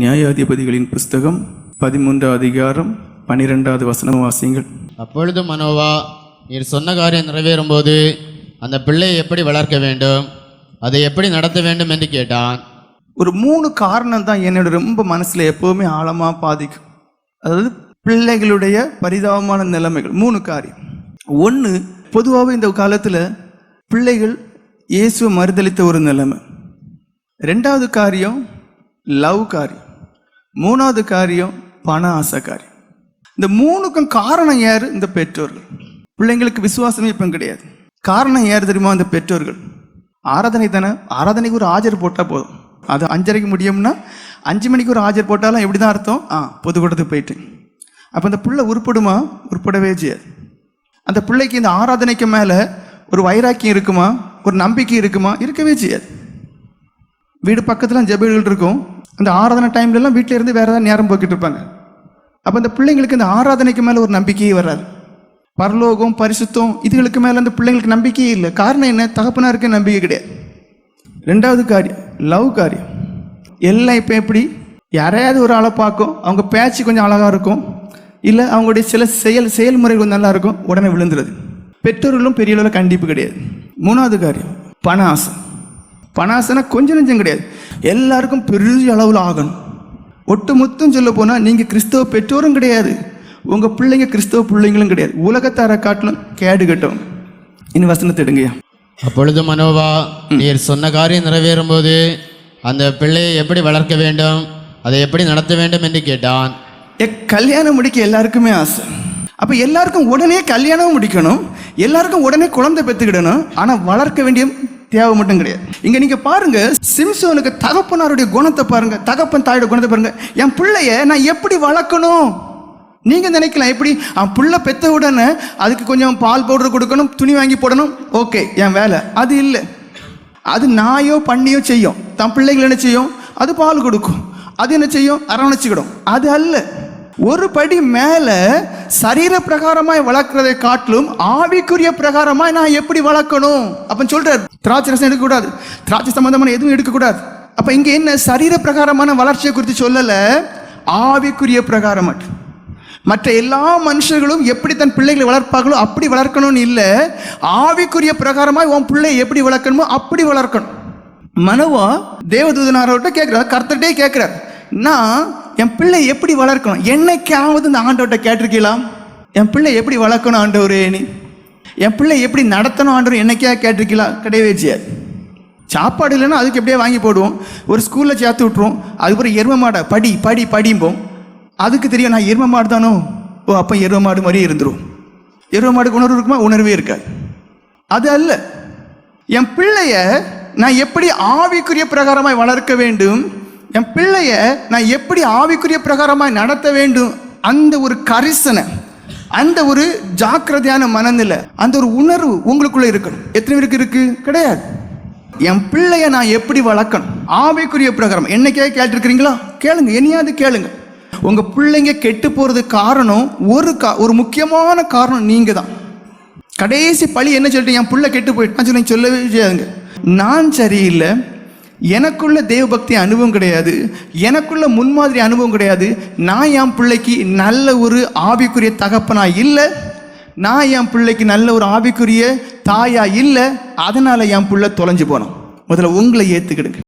நியாயாதிபதிகளின் புஸ்தகம் பதிமூன்றாவது அதிகாரம் பனிரெண்டாவது வசனம் வாசியுங்கள். அப்பொழுது மனோவா நீர் சொன்ன காரியம் நிறைவேறும்போது அந்த பிள்ளையை எப்படி வளர்க்க வேண்டும் அதை எப்படி நடத்த வேண்டும் என்று கேட்டான். ஒரு மூணு காரணம் தான் என்னோட ரொம்ப மனசில் எப்போவுமே ஆழமாக பாதிக்கும். அதாவது பிள்ளைகளுடைய பரிதாபமான நிலைமைகள் மூணு காரியம். ஒன்று பொதுவாகவே இந்த காலத்தில் பிள்ளைகள் இயேசுவை மறுதளித்த ஒரு நிலைமை. ரெண்டாவது காரியம் லவ் காரியம் மூணாவது காரியம் பண ஆசை காரியம் இந்த மூணுக்கும் காரணம் யார்? இந்த பெற்றோர்கள். பிள்ளைங்களுக்கு விசுவாசமே இப்போ கிடையாது. காரணம் யார் தெரியுமா? இந்த பெற்றோர்கள். ஆராதனை தானே? ஆராதனைக்கு ஒரு ஆஜர் போட்டால் போதும். அது அஞ்சரைக்கு முடியும்னா அஞ்சு மணிக்கு ஒரு ஆஜர் போட்டாலும் எப்படி தான் அர்த்தம்? ஆ பொதுக்கூடத்துக்கு போயிட்டு. அப்போ அந்த பிள்ளை உருப்படுமா? உருப்படவே செய்யாது. அந்த பிள்ளைக்கு இந்த ஆராதனைக்கு மேலே ஒரு வைராக்கியம் இருக்குமா? ஒரு நம்பிக்கை இருக்குமா? இருக்கவே செய்யாது. வீடு பக்கத்தில் ஜெபங்கள் இருக்கும். அந்த ஆராதனை டைம்லலாம் வீட்டில் இருந்து வேறு ஏதாவது நேரம் போக்கிட்டு இருப்பாங்க. அப்போ அந்த பிள்ளைங்களுக்கு இந்த ஆராதனைக்கு மேலே ஒரு நம்பிக்கையே வராது. பரலோகம் பரிசுத்தம் இதுகளுக்கு மேலே அந்த பிள்ளைங்களுக்கு நம்பிக்கையே இல்லை. காரணம் என்ன? தகப்பனாருக்கு நம்பிக்கை கிடையாது. ரெண்டாவது காரியம் லவ் காரியம். எல்லாம் இப்போ எப்படி? யாரையாவது ஒரு ஆளை பார்க்கும் அவங்க பேச்சு கொஞ்சம் அழகாக இருக்கும். இல்லை அவங்களுடைய சில செயல் செயல்முறை கொஞ்சம் நல்லாயிருக்கும் உடனே விழுந்துருது. பெற்றோர்களும் பெரிய அளவில் கண்டிப்பு கிடையாது. மூணாவது காரியம் பண ஆசை. பண ஆசைனா கொஞ்சம் நெஞ்சம் கிடையாது. எல்லாருக்கும் பெரிய அளவில் ஆகணும். ஒட்டு மொத்தம் சொல்ல போனால் நீங்கள் கிறிஸ்தவ பெற்றோரும் கிடையாது. உங்கள் பிள்ளைங்க கிறிஸ்தவ பிள்ளைங்களும் கிடையாது. உலகத்தார காட்டிலும் கேடு கட்டும். இனி வசனத்தை எடுங்கய்யா. அப்பொழுது மனோவா நீர் சொன்ன காரியம் நிறைவேறும்போது அந்த பிள்ளையை எப்படி வளர்க்க வேண்டும் அதை எப்படி நடத்த வேண்டும் என்று கேட்டான். கல்யாணம் முடிக்க எல்லாருக்குமே ஆசை. அப்போ எல்லாருக்கும் உடனே கல்யாணமும் முடிக்கணும். எல்லாருக்கும் உடனே குழந்தை பெற்றுக்கிடணும். ஆனால் வளர்க்க வேண்டிய தேவை மட்டும் கிடையாது. இங்க நீங்க பாருங்க சிம்சோனுக்கு தகப்பனாருடைய குணத்தை பாருங்க. தகப்பன் தாயோட குணத்தை பாருங்க. என் பிள்ளைய நான் எப்படி வளர்க்கணும்? நீங்க நினைக்கலாம் எப்படி? அவன் புள்ள பெத்த உடனே அதுக்கு கொஞ்சம் பால் பவுடர் கொடுக்கணும் துணி வாங்கி போடணும். ஓகே என் வேலை. அது இல்லை. அது நாயோ பண்ணியோ செய்யும். தன் பிள்ளைகள் என்ன செய்யும்? அது பால் கொடுக்கும். அது என்ன செய்யும்? அரவணைச்சிக்கிடும். அது அல்ல. ஒரு படி மேல சரீர பிரகாரமாய் வளர்க்கிறதை காட்டிலும் ஆவிக்குரிய பிரகாரமாய் நான் எப்படி வளர்க்கணும்? அப்படின்னு சொல்றாரு. திராட்சை ரசம் எடுக்கக்கூடாது. திராட்சை சம்பந்தமான எதுவும் எடுக்கக்கூடாது. அப்ப இங்க என்ன சரீர பிரகாரமான வளர்ச்சியை குறித்து சொல்லல? ஆவிக்குரிய பிரகாரம் மற்ற எல்லா மனுஷர்களும் எப்படி தன் பிள்ளைகளை வளர்ப்பார்களோ அப்படி வளர்க்கணும்னு இல்லை. ஆவிக்குரிய பிரகாரமாக உன் பிள்ளை எப்படி வளர்க்கணுமோ அப்படி வளர்க்கணும். மனவா தேவதூதனாரோட்ட கேட்குறார். கர்த்தர்கிட்டே கேட்குறார். நான் என் பிள்ளை எப்படி வளர்க்கணும்? என்னைக்காவது இந்த ஆண்டவர்கிட்ட கேட்டிருக்கலாம் என் பிள்ளை எப்படி வளர்க்கணும் ஆண்டவரே நீ? என் பிள்ளை எப்படி நடத்தணும் ஆண்டவர் என்னைக்கா கேட்டிருக்கலாம் கிடையவே செய்யாது. சாப்பாடு இல்லைன்னா அதுக்கு எப்படியே வாங்கி போடுவோம். ஒரு ஸ்கூலில் சேர்த்து விட்ருவோம் அதுக்கப்புறம் எரும மாடை படி படி படிம்போம். அதுக்கு தெரியும் நான் எரும மாடு தானோ? ஓ அப்போ எரும மாடு மாதிரியே இருந்துரும். எரும மாடுக்கு உணர்வு இருக்குமா? உணர்வே இருக்காது. அது அல்ல. என் பிள்ளைய நான் எப்படி ஆவிக்குரிய பிரகாரமாய் வளர்க்க வேண்டும்? என் பிள்ளைய நான் எப்படி ஆவிக்குரிய பிரகாரமாக நடத்த வேண்டும்? அந்த ஒரு கரிசனை அந்த ஒரு ஜாக்கிரதையான மனநிலை அந்த ஒரு உணர்வு உங்களுக்குள்ள இருக்கணும். எத்தனை பேருக்கு இருக்கு? கிடையாது. என் பிள்ளைய நான் எப்படி வளர்க்கணும்? ஆவிக்குரிய பிரகாரம். என்னைக்கே கேட்டிருக்கிறீங்களா? கேளுங்க என்னையாவது கேளுங்க. உங்க பிள்ளைங்க கெட்டு போறது காரணம் ஒரு கா ஒரு முக்கியமான காரணம் நீங்க தான் கடைசி பழி என்ன சொல்லிட்டு என் பிள்ளை கெட்டு போயிட்டான் சொல்லி சொல்லவே செய்யாதுங்க. நான் சரியில்லை எனக்குள்ள தேவபக்தி அனுபவம் கிடையாது. எனக்குள்ள முன்மாதிரி அனுபவம் கிடையாது. நான் என் பிள்ளைக்கு நல்ல ஒரு ஆவிக்குரிய தகப்பனா இல்லை. நான் என் பிள்ளைக்கு நல்ல ஒரு ஆவிக்குரிய தாயா இல்லை. அதனால என் பிள்ளை தொலைஞ்சு போனோம். முதல்ல உங்களை ஏற்றுக்கிடுங்க